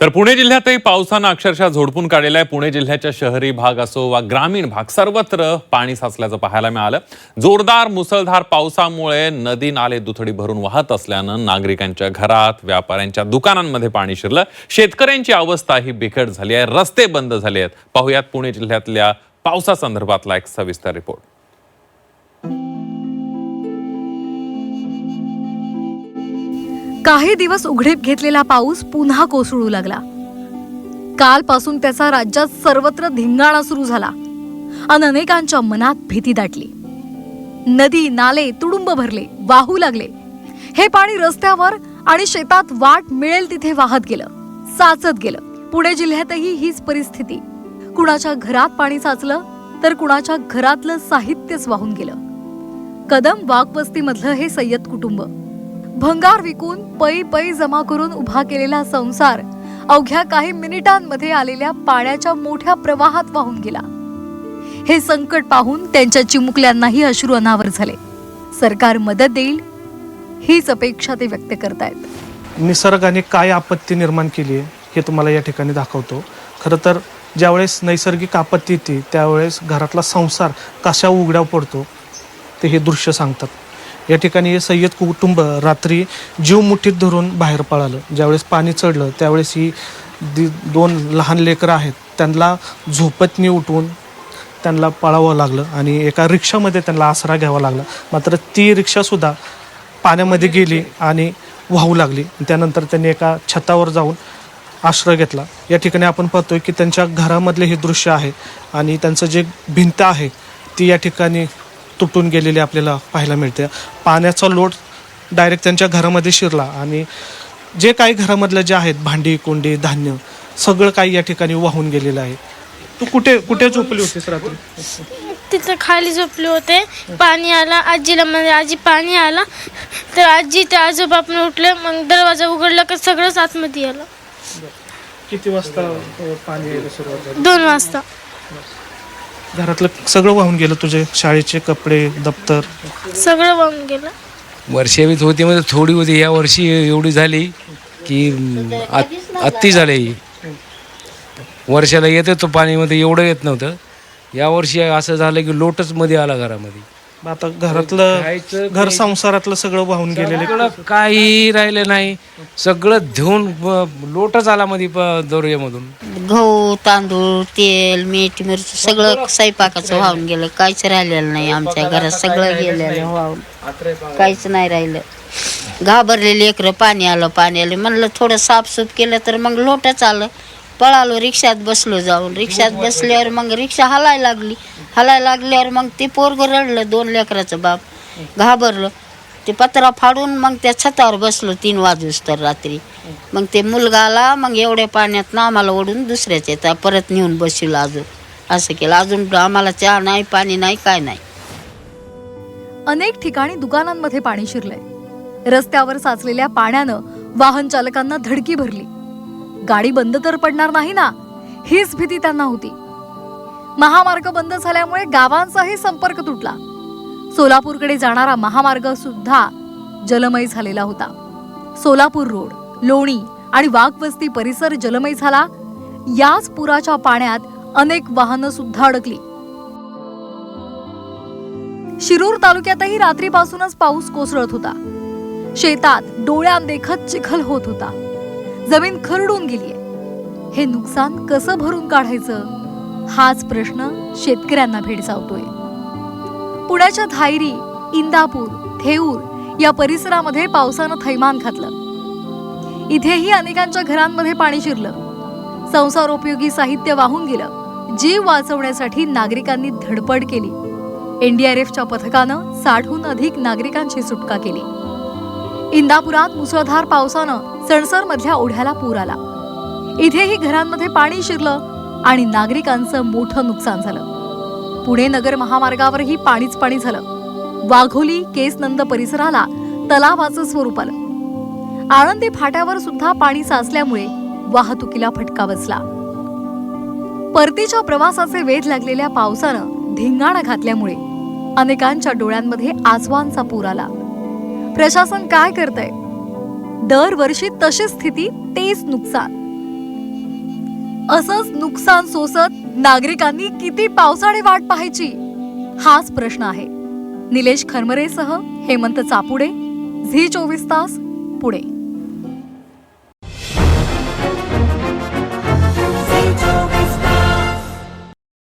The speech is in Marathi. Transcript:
तर पुणे जिल्ह्यातही पावसानं अक्षरशः झोडपून काढलेला आहे. पुणे जिल्ह्याच्या शहरी भाग असो वा ग्रामीण भाग सर्वत्र पाणी साचल्याचं पाहायला मिळालं. जोरदार मुसळधार पावसामुळे नदी नाले दुथडी भरून वाहत असल्यानं नागरिकांच्या घरात व्यापाऱ्यांच्या दुकानांमध्ये पाणी शिरलं. शेतकऱ्यांची अवस्था ही बिकट झाली आहे. रस्ते बंद झाले आहेत. पाहुयात पुणे जिल्ह्यातल्या पावसासंदर्भातला एक सविस्तर रिपोर्ट. काही दिवस उघडीप घेतलेला पाऊस पुन्हा कोसळू लागला. कालपासून त्याचा राज्यात सर्वत्र धिंगाणा सुरू झाला. आणि अनेकांच्या मनात भीती दाटली. नदी नाले तुडुंब भरले वाहू लागले. हे पाणी रस्त्यावर आणि शेतात वाट मिळेल तिथे वाहत गेलं साचत गेलं. पुणे जिल्ह्यातही हीच परिस्थिती. कुणाच्या घरात पाणी साचलं तर कुणाच्या घरातलं साहित्यच वाहून गेलं. कदम वाघवस्तीमधलं हे सय्यद कुटुंब. भंगार विकून पै पै जमा करून उभा केलेला संसार अवघ्या काही मिनिटांमध्ये आलेल्या पाण्याच्या मोठ्या प्रवाहात वाहून गेला. हे संकट पाहून त्यांच्या चिमुकल्यांनाही अश्रू अनावर झाले. सरकार मदत देईल हीच अपेक्षा ते व्यक्त करतायत. निसर्गाने काय आपत्ती निर्माण केली आहे हे तुम्हाला या ठिकाणी दाखवतो. खरं तर ज्यावेळेस नैसर्गिक आपत्ती येते त्यावेळेस घरातला संसार कशा उघड्या पडतो ते हे दृश्य सांगतात. या ठिकाणी हे सय्यद कुटुंब रात्री जीव मुठीत धरून बाहेर पळालं. ज्यावेळेस पाणी चढलं त्यावेळेस ही दि दोन लहान लेकरं आहेत त्यांना झोपतनी उठवून त्यांना पळावं लागलं आणि एका रिक्षामध्ये त्यांना आसरा घ्यावा लागला. मात्र ती रिक्षासुद्धा पाण्यामध्ये गेली आणि वाहू लागली. त्यानंतर त्यांनी एका छतावर जाऊन आश्रय घेतला. या ठिकाणी आपण पाहतोय की त्यांच्या घरामधले हे दृश्य आहे आणि त्यांचं जे भिंत आहे ती या ठिकाणी तुटून गेलेली आपल्याला पाहायला मिळते. पाण्याचा लोट डायरेक्ट त्यांच्या घरामध्ये शिरला आणि जे काही घरामधलं जे आहेत भांडी कोंडी धान्य सगळं काही या ठिकाणी वाहून गेलेलं आहे. तू कुठे कुठे झोपली होतीस रात्री? तिथं खाली झोपले होते. पाणी आला आजीला म्हणजे आजी पाणी आला. तर आजी त्या आजोबा पण उठले मग दरवाजा उघडला का सगळंच आतमध्ये आलं. किती वाजता अ, पाणी यायला सुरुवात झाली? दोन वाजता. घरातलं सगळं वाहून गेलं तुझे शाळेचे कपडे दप्तर? सगळं वाहून गेलं. वर्षावीत होती मध्ये थोडी होती. या वर्षी एवढी झाली की अत- अति झाली. वर्षाला येत तो पाणीमध्ये एवढं येत नव्हतं. या वर्षी असं झालं की लोटच मध्ये आला घरामध्ये. आता घरातलं घर संसारातलं सगळं वाहून गेलेलं काही राहिलं नाही. सगळं धुवून ब- लोटच आला मध्ये दौऱ्यामधून गहू तांदूळ तेल मीठ मिरची सगळं स्वयंपाकाचं वाहून गेलं. काहीच राहिलेलं नाही आमच्या घरात. सगळं गेलेलं वाहून. काहीच नाही राहिलं. घाबरले लेकरं पाणी आलं पाणी आलं. म्हणलं थोडं साफसूफ केलं तर मग लोटच आलं. पळालो रिक्षात बसलो जाऊन. रिक्षात बसल्यावर मग रिक्षा हलायला लागली. हलायला लागल्यावर मग ते पोरग रडलं दोन लेकराचं बाप. घाबरलं. ते पत्रा फाडून मग त्या छतावर बसलो तीन वाजूस तर रात्री. मग ते मुलगा आला मग एवढ्या पाण्यात ना आम्हाला ओढून दुसऱ्याच्या येतात परत नेऊन बसवलं अजून असं केलं. अजून आम्हाला चहा नाही पाणी नाही काय नाही. अनेक ठिकाणी दुकानांमध्ये पाणी शिरलंय. रस्त्यावर साचलेल्या पाण्यानं वाहन चालकांना धडकी भरली. गाडी बंद तर पडणार नाही ना? हीच भीती त्यांना होती. महामार्ग बंद झाल्यामुळे गावांचाही संपर्क तुटला. सोलापूरकडे जाणारा महामार्ग सुद्धा जलमय झालेला होता. सोलापूर रोड लोणी आणि वाघवस्ती परिसर जलमय झाला. याच पुराच्या पाण्यात अनेक वाहनं सुद्धा अडकली. शिरूर तालुक्यातही रात्रीपासूनच पाऊस कोसळत होता. शेतात डोळ्यात देखत चिखल होत होता. जमीन खरडून गेलीये. हे नुकसान कसं भरून काढायचं? हाच प्रश्न शेतकऱ्यांना भेडसावतोय. पुण्याच्या धायरी इंदापूर थेऊर या परिसरामध्ये पावसानं थैमान घातलं. इथेही अनेकांच्या घरांमध्ये पाणी शिरलं. संसारोपयोगी साहित्य वाहून गेलं. जीव वाचवण्यासाठी नागरिकांनी धडपड केली. एनडीआरएफच्या पथकानं साठहून अधिक नागरिकांची सुटका केली. इंदापुरात मुसळधार पावसानं सणसर मधल्या ओढ्याला पूर आला. इथेही घरांमध्ये पाणी शिरलं आणि नागरिकांचं मोठं नुकसान झालं. पुणे नगर महामार्गावरही पाणीच पाणी झालं. वाघोली केसनंद परिसराला तलावाचं स्वरूप आलं. आळंदी फाट्यावर सुद्धा पाणी साचल्यामुळे वाहतुकीला फटका बसला. परतीच्या प्रवासाचे वेध लागलेल्या पावसानं धिंगाणा घातल्यामुळे अनेकांच्या डोळ्यांमध्ये आजवांचा पूर आला. प्रशासन काय करतंय? दरवर्षी तशी स्थिती तेच नुकसान. असंच नुकसान सोसत नागरिकांनी किती पावसाळी वाट पाहायची? हाच प्रश्न आहे. निलेश खरमरेसह हेमंत चापुडे झी चोवीस तास पुणे.